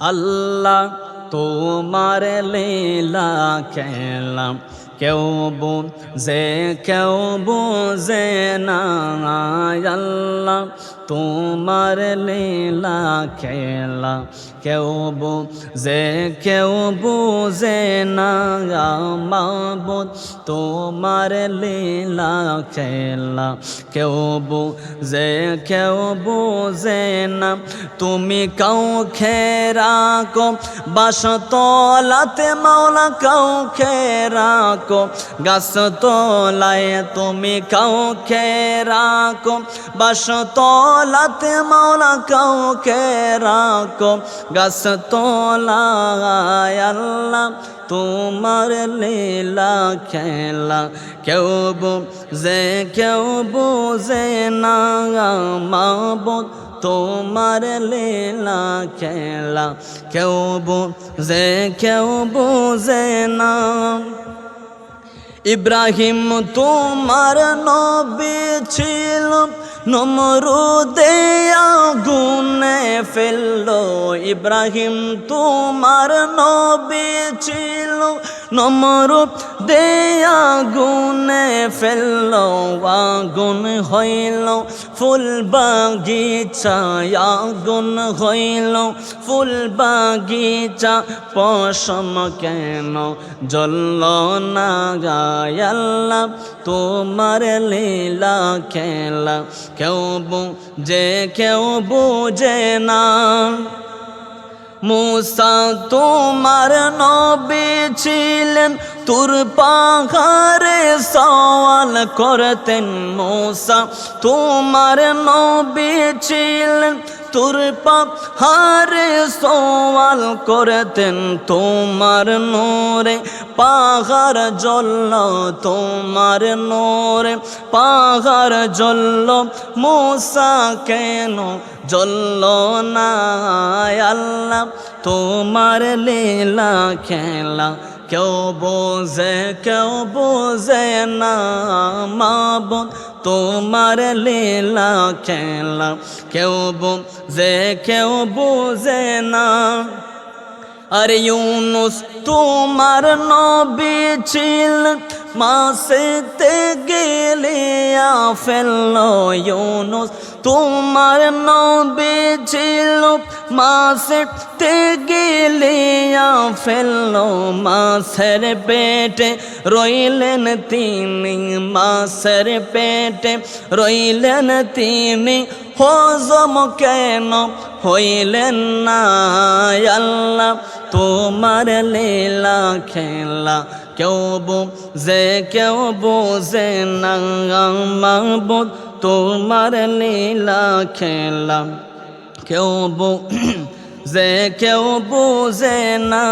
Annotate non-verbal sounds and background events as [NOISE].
আল্লাহ তোমার লীলা খেলাম। কেউ বুঝে কেউ বুঝে না আল্লাহ তোমার লীলা খেলা। কেউ বুঝে কেউ বুঝে না মাবুদ তোমার লীলা খেলা। কেউ বুঝে কেউ বুঝে না তুমি কাউ খেরাকো বাস তলাতে মাওলা কাউ খেরাকো গাছ তলায় তুমি কাউ খেরাকো বাস তলাতে মাওলা কাউ খেরাকো গাছ তলায় আল্লাহ তোমার লীলা খেলা। কেউ বুঝে কেউ বুঝে না মাবুদ তোমার লীলা খেলা। কেউ বুঝে কেউ বুঝে না। ইব্রাহিম তোমার নবী ছিল নমরুদে আগুনে ফেলল। ইব্রাহিম তোমার নবী ছিল নমরুদ দে আগুনে ফেলল, আগুন হইল। ফুল বাগিচা, আগুন হইল। ফুল বাগিচা, পশম কেন জল্ল না গায়াল্লা? তোমার লীলা খেলা, কেউ যে কেউ বুঝে না। মুসা তোমার নবী ছিলেন তুর পাহাড়ে সওয়াল করতেন মুসা। তোমার নবী ছিলেন তুর পাহাড়ে সওয়াল করতেন তোমার নোরে, পাহাড় জ্বলল তোমার নোরে, পাহাড় জ্বলল মুসা কেন জ্বলল না? আল্লাহ, তোমার লীলা খেলা কেউ বোঝে কেউ বোঝে না। মাবুদ তোমার লীলা খেলা। কেউ বোঝে কেউ বোঝে না। আরে ইউনুস তোমার নবী ছিল। মাসেতে গেলে ফেলল ইউনুস। তোমার নবী ছিল মাসেতে গেলে ফেলল মাসের পেটে রইলেন তিনি মাসের পেটে রইলেন তিনি। হজম কেন হইলেন না আল্লাহ? তোমার লীলা খেলা কেউ বুঝে কেউ বুঝে না মাবুদ তোমার নীলা খেলা। কেউ বুঝে [CLEARS THROAT] কেউ বুঝে না